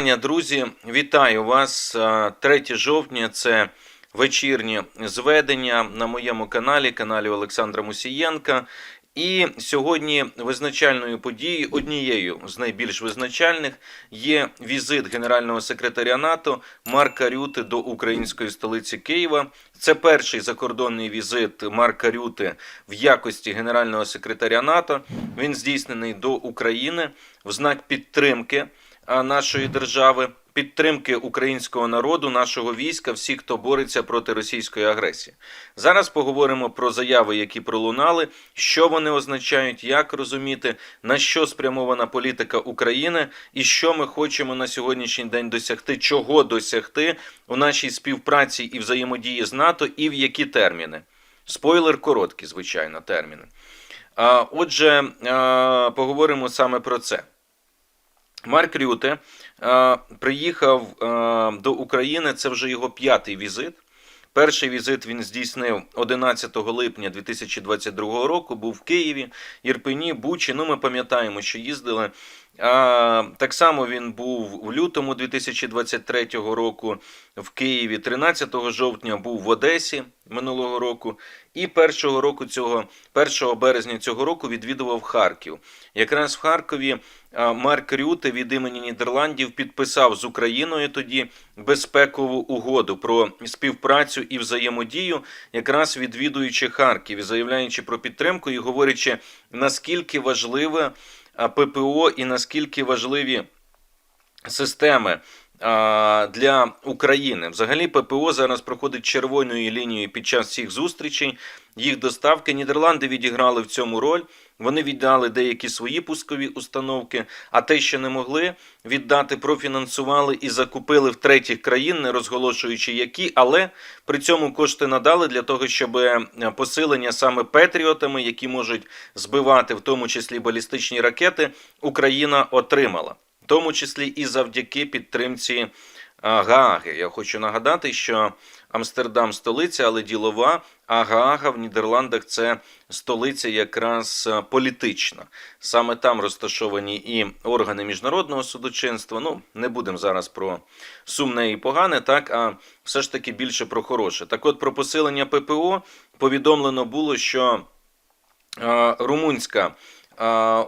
Друзі, вітаю вас. Е, 3 жовтня це вечірнє зведення на моєму каналі, каналі Олександра Мусієнка. І сьогодні визначальною подією, однією з найбільш визначальних, є візит генерального секретаря НАТО Марка Рюти до української столиці Києва. Це перший закордонний візит Марка Рюти в якості генерального секретаря НАТО. Він здійснений до України в знак підтримки нашої держави, підтримки українського народу, нашого війська, всіх, хто бореться проти російської агресії. Зараз поговоримо про заяви, які пролунали, що вони означають, як розуміти, на що спрямована політика України і що ми хочемо на сьогоднішній день досягти, чого досягти у нашій співпраці і взаємодії з НАТО, і в які терміни. Спойлер короткі, звичайно, терміни. Отже, поговоримо саме про це. Марк Рюте е, приїхав е, до України. Це вже його п'ятий візит. Перший візит він здійснив 11 липня 2022 року. Був в Києві, Ірпені, Бучі. Ну, ми пам'ятаємо, що їздили. А, так само він був в лютому 2023 року в Києві. 13 жовтня був в Одесі минулого року. І 1 року цього 1 березня цього року відвідував Харків. Якраз в Харкові Марк Рюте від імені Нідерландів підписав з Україною тоді безпекову угоду про співпрацю і взаємодію, якраз відвідуючи Харків заявляючи про підтримку і говорячи, наскільки важливе ППО і наскільки важливі системи для України. Взагалі, ППО зараз проходить червоною лінією під час всіх зустрічей. Їх доставки Нідерланди відіграли в цьому роль. Вони віддали деякі свої пускові установки, а те, що не могли віддати, профінансували і закупили в третіх країн, не розголошуючи які, але при цьому кошти надали для того, щоб е, посилення саме патріотами, які можуть збивати, в тому числі балістичні ракети, Україна отримала, тому числі і завдяки підтримці. Гааги. Я хочу нагадати, що Амстердам столиця, але ділова, а Гаага в Нідерландах це столиця якраз е, політична. Саме там розташовані і органи міжнародного судочинства. Ну, не будемо зараз про сумне і погане, так, а все ж таки більше про хороше. Так от про посилення ППО повідомлено було, що е, румунська е,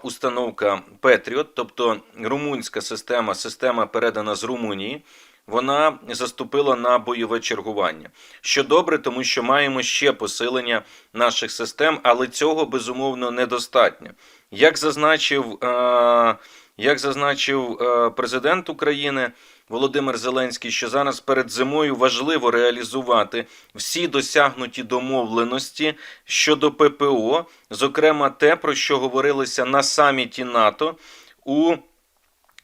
установка Петріот, тобто румунська система, система передана з Румунії. Вона заступила на бойове чергування, що добре, тому що маємо ще посилення наших систем, але цього безумовно недостатньо. Як зазначив, як зазначив е, президент України Володимир Зеленський, що зараз перед зимою важливо реалізувати всі досягнуті домовленості щодо ППО, зокрема те, про що говорилося на саміті НАТО у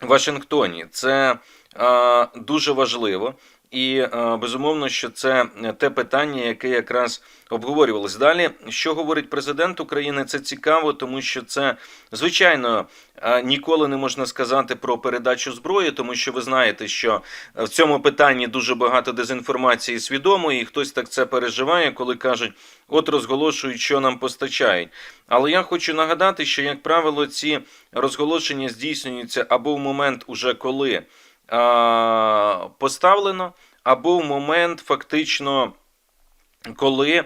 Вашингтоні. Це е, дуже важливо. І е, безумовно, що це те питання, яке якраз обговорювалось далі. Що говорить президент України? Це цікаво, тому що це звичайно е, ніколи не можна сказати про передачу зброї, тому що ви знаєте, що в цьому питанні дуже багато дезінформації свідомо, і хтось так це переживає, коли кажуть, от розголошують, що нам постачають. Але я хочу нагадати, що як правило, ці розголошення здійснюються або в момент, уже коли поставлено, або в момент фактично, коли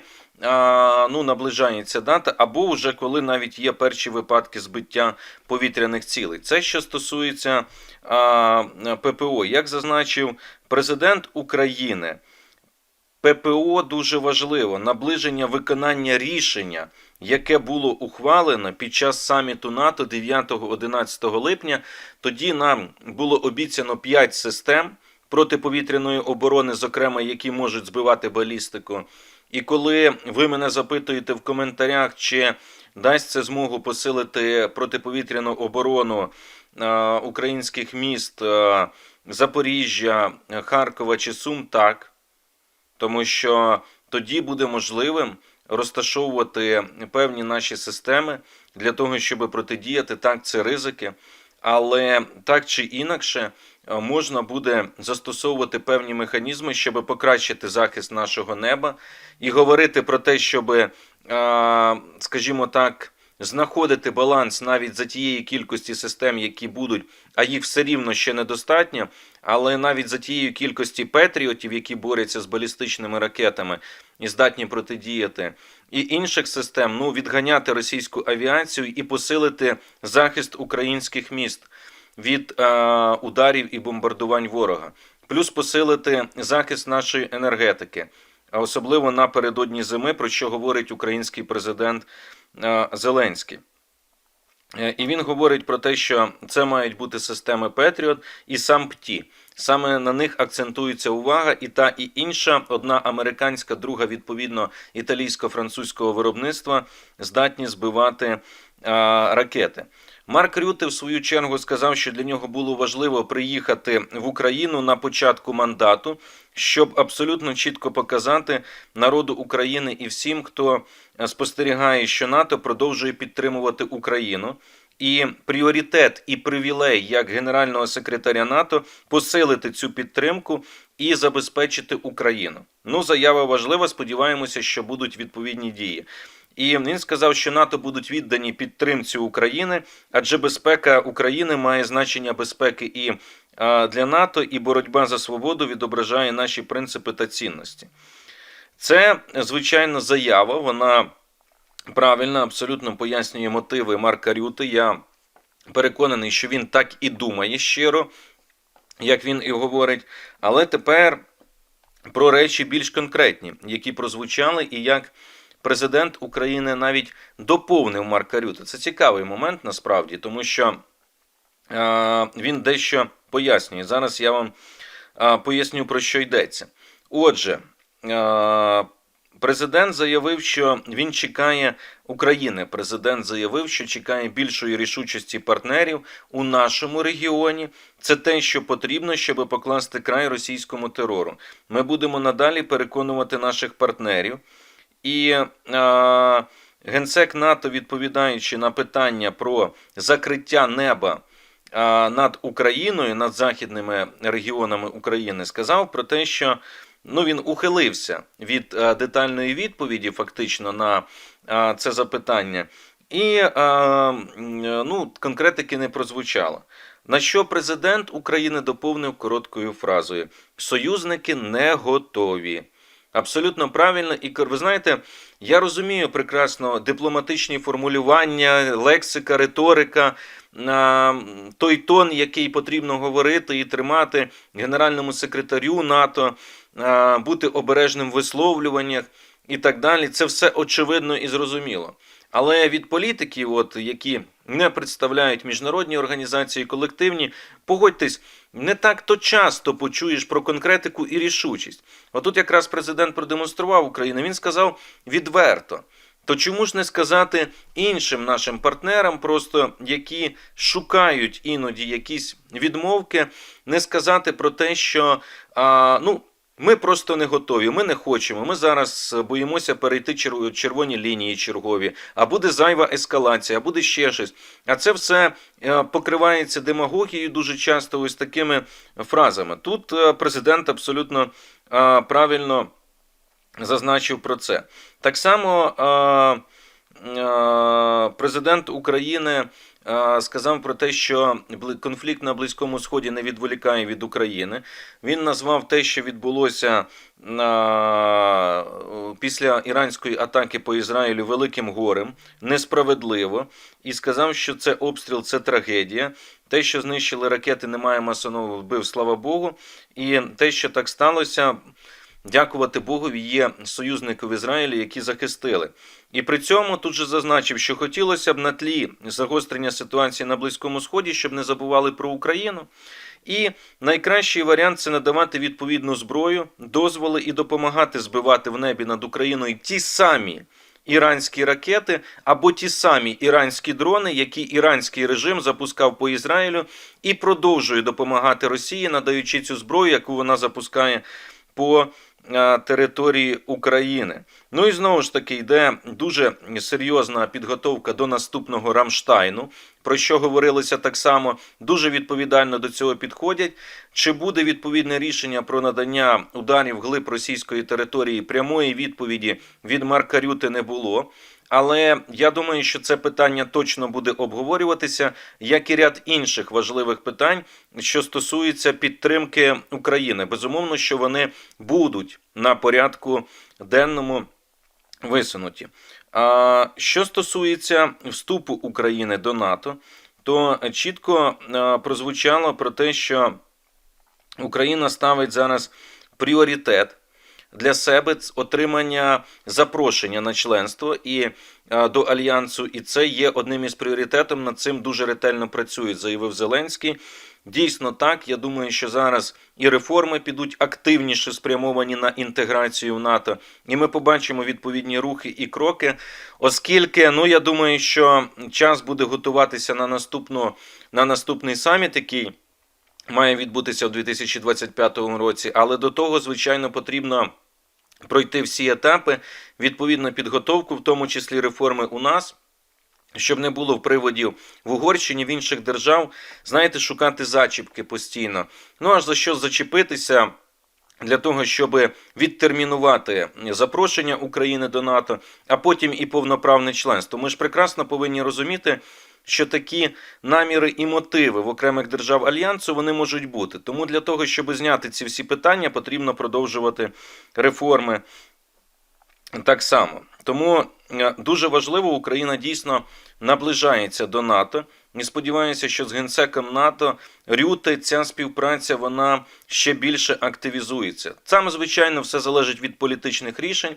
ну, наближається дата, або вже коли навіть є перші випадки збиття повітряних цілей. Це що стосується ППО, як зазначив президент України. ППО дуже важливо наближення виконання рішення, яке було ухвалено під час саміту НАТО 9-11 липня. Тоді нам було обіцяно 5 систем протиповітряної оборони, зокрема, які можуть збивати балістику. І коли ви мене запитуєте в коментарях, чи дасть це змогу посилити протиповітряну оборону е, українських міст е, Запоріжжя, Харкова чи Сум, так тому що тоді буде можливим розташовувати певні наші системи для того, щоб протидіяти так, це ризики. Але так чи інакше е, можна буде застосовувати певні механізми, щоб покращити захист нашого неба, і говорити про те, щоб, е, скажімо так, знаходити баланс навіть за тієї кількості систем, які будуть, а їх все рівно ще недостатньо. Але навіть за тією кількості патріотів, які борються з балістичними ракетами і здатні протидіяти, і інших систем, ну відганяти російську авіацію і посилити захист українських міст від е, ударів і бомбардувань ворога, плюс посилити захист нашої енергетики, а особливо напередодні зими, про що говорить український президент Зеленський. Е, І він говорить про те, що це мають бути системи Петріот і сам ПТІ. Саме на них акцентується увага, і та і інша, одна американська, друга, відповідно, італійсько-французького виробництва, здатні збивати а, ракети. Марк Рюте, в свою чергу, сказав, що для нього було важливо приїхати в Україну на початку мандату, щоб абсолютно чітко показати народу України і всім, хто е, спостерігає, що НАТО продовжує підтримувати Україну. І пріоритет і привілей як генерального секретаря НАТО посилити цю підтримку і забезпечити Україну. Ну, заява важлива. Сподіваємося, що будуть відповідні дії. І він сказав, що НАТО будуть віддані підтримці України, адже безпека України має значення безпеки і для НАТО, і боротьба за свободу відображає наші принципи та цінності. Це звичайно заява. Вона правильно, абсолютно пояснює мотиви Марка Рюти. Я переконаний, що він так і думає щиро, як він і говорить. Але тепер про речі більш конкретні, які прозвучали, і як президент України навіть доповнив Марка Рюти. Це цікавий момент насправді, тому що е, він дещо пояснює. Зараз я вам е, поясню, про що йдеться. Отже, е, Президент заявив, що він чекає України. Президент заявив, що чекає більшої рішучості партнерів у нашому регіоні. Це те, що потрібно, щоб покласти край російському терору. Ми будемо надалі переконувати наших партнерів. І е, генсек НАТО, відповідаючи на питання про закриття неба е, над Україною, над західними регіонами України, сказав про те, що ну, він ухилився від е, детальної відповіді, фактично, на е, це запитання, і е, ну, конкретики не прозвучало. На що президент України доповнив короткою фразою: союзники не готові. Абсолютно правильно, і ви знаєте, я розумію прекрасно дипломатичні формулювання, лексика, риторика, той тон, який потрібно говорити і тримати генеральному секретарю НАТО, бути обережним в висловлюваннях і так далі. Це все очевидно і зрозуміло. Але від політиків, от які не представляють міжнародні організації, колективні, погодьтесь, не так то часто почуєш про конкретику і рішучість. Отут якраз президент продемонстрував Україну. Він сказав відверто. То чому ж не сказати іншим нашим партнерам, просто які шукають іноді якісь відмовки, не сказати про те, що а, ну. Ми просто не готові, ми не хочемо. Ми зараз боїмося перейти червоні лінії чергові, а буде зайва ескалація, а буде ще щось. А це все е, покривається демагогією дуже часто ось такими фразами. Тут е, президент абсолютно е, правильно зазначив про це. Так само президент України сказав про те, що конфлікт на Близькому Сході не відволікає від України. Він назвав те, що відбулося після іранської атаки по Ізраїлю великим горем, несправедливо, і сказав, що це обстріл, це трагедія. Те, що знищили ракети, немає масонових вбив, слава Богу. І те, що так сталося. Дякувати Богові, є союзники в Ізраїлі, які захистили. І при цьому тут же зазначив, що хотілося б на тлі загострення ситуації на Близькому Сході, щоб не забували про Україну. І найкращий варіант це надавати відповідну зброю, дозволи і допомагати збивати в небі над Україною ті самі. Іранські ракети або ті самі іранські дрони, які іранський режим запускав по Ізраїлю, і продовжує допомагати Росії, надаючи цю зброю, яку вона запускає по території України. Ну і знову ж таки йде дуже серйозна підготовка до наступного Рамштайну, про що говорилося так само, дуже відповідально до цього підходять. Чи буде відповідне рішення про надання ударів глиб російської території? Прямої відповіді від Марка Рюти не було. Але я думаю, що це питання точно буде обговорюватися, як і ряд інших важливих питань, що стосуються підтримки України. Безумовно, що вони будуть на порядку денному висунуті. А що стосується вступу України до НАТО, то чітко е, прозвучало про те, що Україна ставить зараз пріоритет для себе отримання запрошення на членство і е, до альянсу, і це є одним із пріоритетів. Над цим дуже ретельно працюють, заявив Зеленський. Дійсно так. Я думаю, що зараз і реформи підуть активніше спрямовані на інтеграцію в НАТО, і ми побачимо відповідні рухи і кроки, оскільки ну я думаю, що час буде готуватися на наступну на наступний саміт, який має відбутися у 2025 році. Але до того, звичайно, потрібно пройти всі етапи, відповідну підготовку, в тому числі реформи у нас. Щоб не було приводів в Угорщині, в інших держав, знаєте, шукати зачіпки постійно. Ну аж за що зачепитися для того, щоб відтермінувати запрошення України до НАТО, а потім і повноправне членство. Ми ж прекрасно повинні розуміти, що такі наміри і мотиви в окремих держав альянсу вони можуть бути. Тому для того, щоб зняти ці всі питання, потрібно продовжувати реформи так само. Тому е, дуже важливо, Україна дійсно наближається до НАТО. І сподіваюся, що з генсеком НАТО Рюте ця співпраця вона ще більше активізується. Саме звичайно, все залежить від політичних рішень.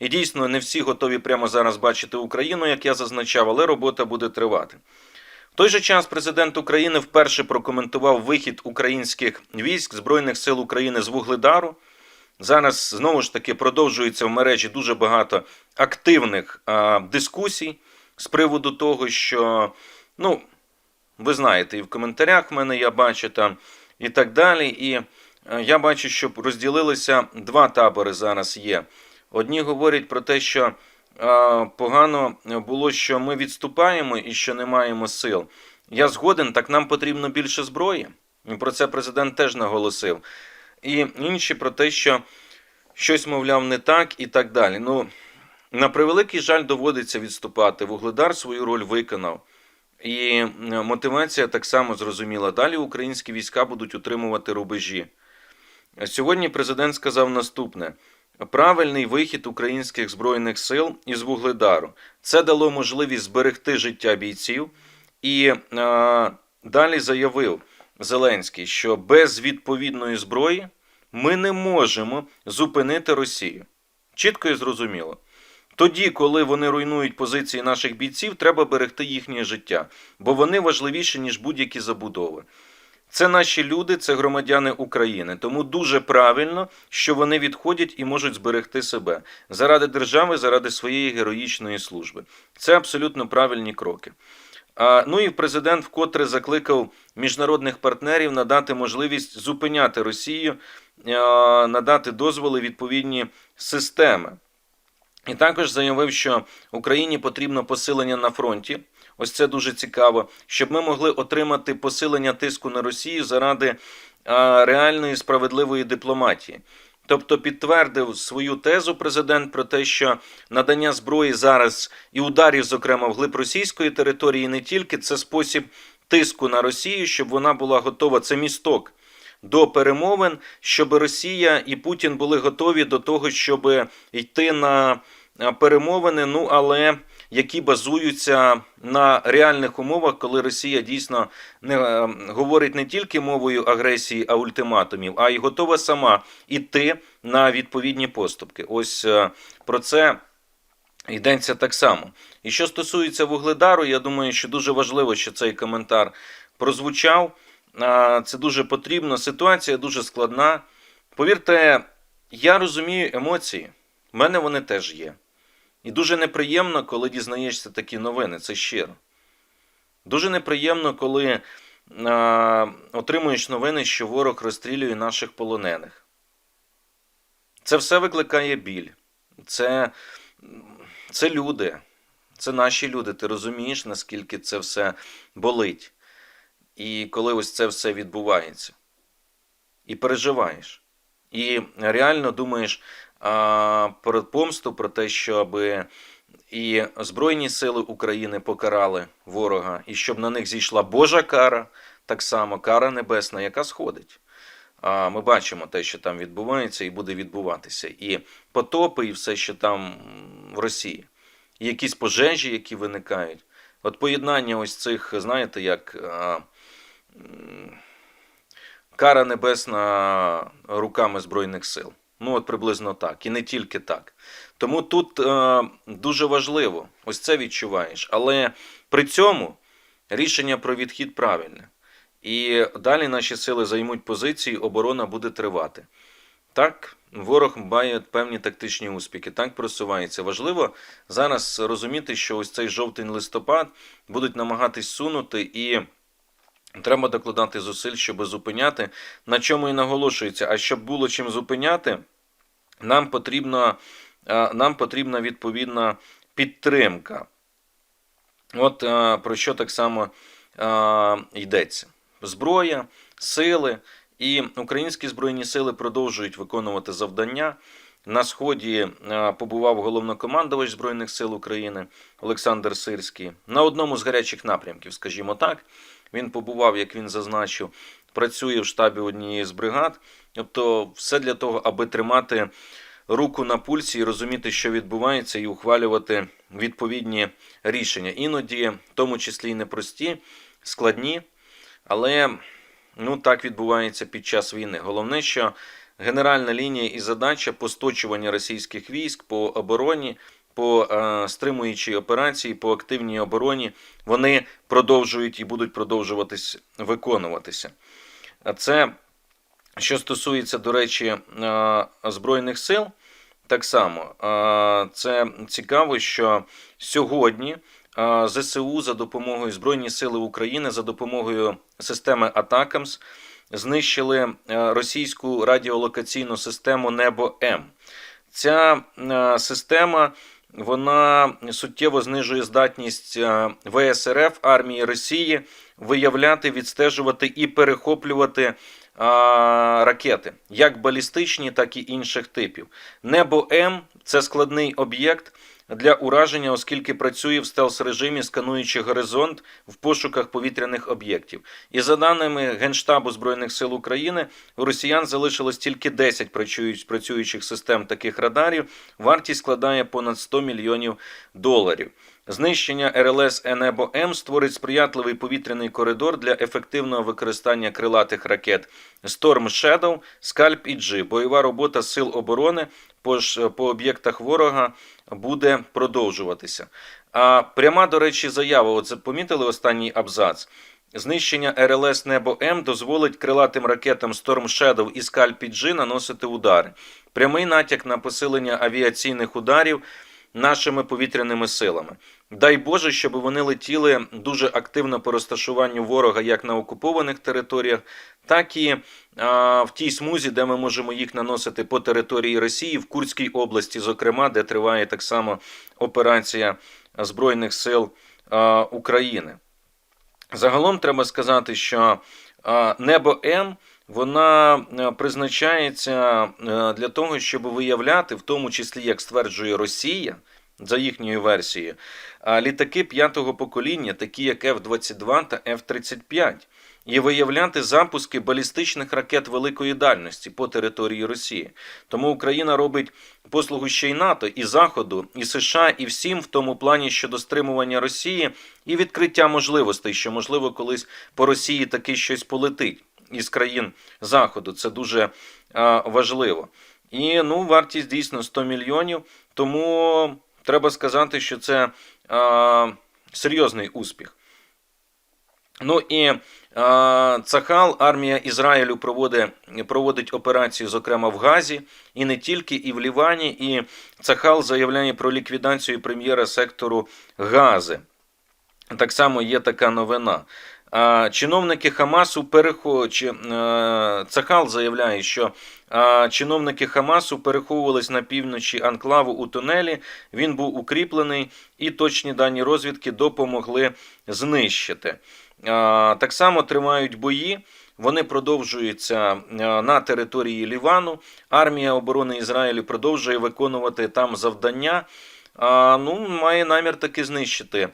І дійсно не всі готові прямо зараз бачити Україну, як я зазначав, але робота буде тривати. В той же час президент України вперше прокоментував вихід українських військ Збройних сил України з Вугледару. Зараз знову ж таки продовжується в мережі дуже багато активних а, дискусій з приводу того, що, ну, ви знаєте, і в коментарях в мене я бачу там і так далі. І е, я бачу, що розділилися два табори зараз є. Одні говорять про те, що а, погано було, що ми відступаємо і що не маємо сил. Я згоден, так нам потрібно більше зброї. І про це президент теж наголосив. І інші про те, що щось, мовляв, не так і так далі. Ну, на превеликий жаль, доводиться відступати. Вугледар свою роль виконав. І е, мотивація так само зрозуміла. Далі українські війська будуть утримувати рубежі. Сьогодні президент сказав наступне: правильний вихід українських збройних сил із Вугледару. Це дало можливість зберегти життя бійців. І е, далі заявив Зеленський, що без відповідної зброї ми не можемо зупинити Росію. Чітко і зрозуміло. Тоді, коли вони руйнують позиції наших бійців, треба берегти їхнє життя, бо вони важливіші, ніж будь-які забудови. Це наші люди, це громадяни України. Тому дуже правильно, що вони відходять і можуть зберегти себе заради держави, заради своєї героїчної служби. Це абсолютно правильні кроки. Ну і президент вкотре закликав міжнародних партнерів надати можливість зупиняти Росію, надати дозволи відповідні системи. І також заявив, що Україні потрібно посилення на фронті. Ось це дуже цікаво, щоб ми могли отримати посилення тиску на Росію заради реальної справедливої дипломатії. Тобто підтвердив свою тезу президент про те, що надання зброї зараз і ударів, зокрема, вглиб російської території, не тільки це спосіб тиску на Росію, щоб вона була готова. Це місток до перемовин, щоб Росія і Путін були готові до того, щоб йти на перемовини. Ну але які базуються на реальних умовах, коли Росія дійсно не е, говорить не тільки мовою агресії, а ультиматумів, а й готова сама йти на відповідні поступки. Ось е, про це. Йдеться так само. І що стосується Вугледару, я думаю, що дуже важливо, що цей коментар прозвучав. Це дуже потрібно. Ситуація дуже складна. Повірте, я розумію емоції. В мене вони теж є. І дуже неприємно, коли дізнаєшся такі новини, це щиро. Дуже неприємно, коли а, отримуєш новини, що ворог розстрілює наших полонених. Це все викликає біль. Це, це люди, це наші люди. Ти розумієш, наскільки це все болить. І коли ось це все відбувається. І переживаєш. І реально думаєш про помсту, про те, щоб і Збройні Сили України покарали ворога, і щоб на них зійшла Божа кара, так само кара небесна, яка сходить. Ми бачимо те, що там відбувається і буде відбуватися. І потопи, і все, що там в Росії, і якісь пожежі, які виникають. От поєднання ось цих, знаєте, як а, кара небесна руками Збройних сил. Ну, от приблизно так. І не тільки так. Тому тут е, дуже важливо, ось це відчуваєш. Але при цьому рішення про відхід правильне. І далі наші сили займуть позиції, оборона буде тривати. Так, ворог має певні тактичні успіхи, так просувається. Важливо зараз розуміти, що ось цей жовтень-листопад будуть намагатись сунути і. Треба докладати зусиль, щоб зупиняти. На чому і наголошується. А щоб було чим зупиняти, нам потрібна, е, нам потрібна відповідна підтримка. От е, про що так само е, йдеться: зброя, сили, і українські збройні сили продовжують виконувати завдання. На сході побував головнокомандувач Збройних сил України Олександр Сирський на одному з гарячих напрямків, скажімо так. Він побував, як він зазначив, працює в штабі однієї з бригад. Тобто, все для того, аби тримати руку на пульсі і розуміти, що відбувається, і ухвалювати відповідні рішення. Іноді, в тому числі і непрості, складні, але ну, так відбувається під час війни. Головне, що генеральна лінія і задача посточування російських військ по обороні. По е, стримуючій операції, по активній обороні, вони продовжують і будуть продовжуватись виконуватися. Це що стосується, до речі, е, Збройних сил, так само е, це цікаво, що сьогодні ЗСУ за допомогою Збройні Сили України за допомогою системи Атакамс знищили е, російську радіолокаційну систему Небо М. Ця е, система вона суттєво знижує здатність е, ВСРФ армії Росії виявляти, відстежувати і перехоплювати ракети, як балістичні, так і інших типів. Небо М це складний об'єкт для ураження, оскільки працює в стелс-режимі, скануючи горизонт в пошуках повітряних об'єктів. І за даними Генштабу Збройних сил України, у росіян залишилось тільки 10 працююч- працюючих систем таких радарів. Вартість складає понад 100 мільйонів доларів. Знищення РЛС Енебо М створить сприятливий повітряний коридор для ефективного використання крилатих ракет Storm Shadow, Scalp і G. Бойова робота сил оборони по, по об'єктах ворога буде продовжуватися. А пряма, до речі, заява. От помітили останній абзац. Знищення РЛС Небо М дозволить крилатим ракетам Storm Shadow і Scalp G наносити удари. Прямий натяк на посилення авіаційних ударів нашими повітряними силами. Дай Боже, щоб вони летіли дуже активно по розташуванню ворога як на окупованих територіях, так і а, в тій смузі, де ми можемо їх наносити по території Росії, в Курській області, зокрема, де триває так само операція Збройних сил а, України. Загалом треба сказати, що а, небо М вона е, призначається е, для того, щоб виявляти, в тому числі, як стверджує Росія, за їхньою версією, літаки п'ятого покоління, такі як F-22 та F-35, і виявляти запуски балістичних ракет великої дальності по території Росії. Тому Україна робить послугу ще й НАТО, і Заходу, і США, і всім в тому плані щодо стримування Росії і відкриття можливостей, що можливо колись по Росії таки щось полетить із країн Заходу. Це дуже важливо. І ну, вартість дійсно 100 мільйонів. Тому треба сказати, що це а, серйозний успіх. Ну і а, Цахал, армія Ізраїлю проводить, проводить операцію, зокрема в Газі, і не тільки, і в Лівані. І Цахал заявляє про ліквідацію прем'єра сектору Гази. Так само є така новина. Чиновники Хамасу перехочі. Цахал заявляє, що чиновники Хамасу переховувались на півночі анклаву у тунелі. Він був укріплений, і точні дані розвідки допомогли знищити. Так само тривають бої. Вони продовжуються на території Лівану. Армія оборони Ізраїлю продовжує виконувати там завдання. Ну, має намір таки знищити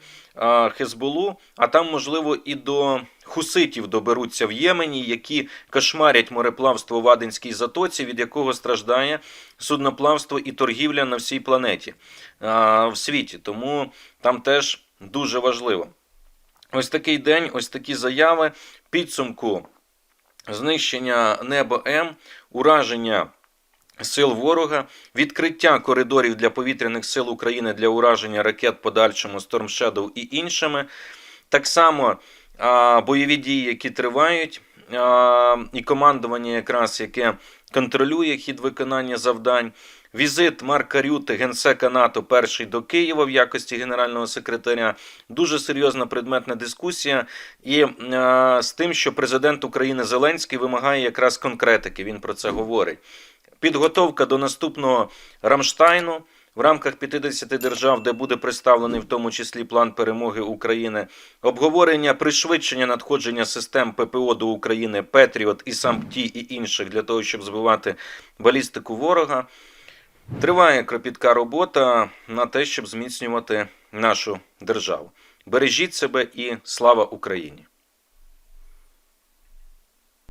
Хезболу, а там, можливо, і до хуситів доберуться в Ємені, які кошмарять мореплавство в Аденській затоці, від якого страждає судноплавство і торгівля на всій планеті в світі. Тому там теж дуже важливо. Ось такий день, ось такі заяви, підсумку знищення небо М, ураження сил ворога, відкриття коридорів для повітряних сил України для ураження ракет подальшому Storm Shadow і іншими. Так само а, бойові дії, які тривають, а, і командування, якраз яке контролює хід виконання завдань. Візит Марка Рюти, генсека НАТО, перший до Києва в якості генерального секретаря. Дуже серйозна предметна дискусія. І е, з тим, що президент України Зеленський вимагає якраз конкретики. Він про це говорить. Підготовка до наступного Рамштайну в рамках 50 держав, де буде представлений в тому числі план перемоги України, обговорення пришвидшення надходження систем ППО до України Петріот і САМПТІ і інших для того, щоб збивати балістику ворога. Триває кропітка робота на те, щоб зміцнювати нашу державу. Бережіть себе і слава Україні!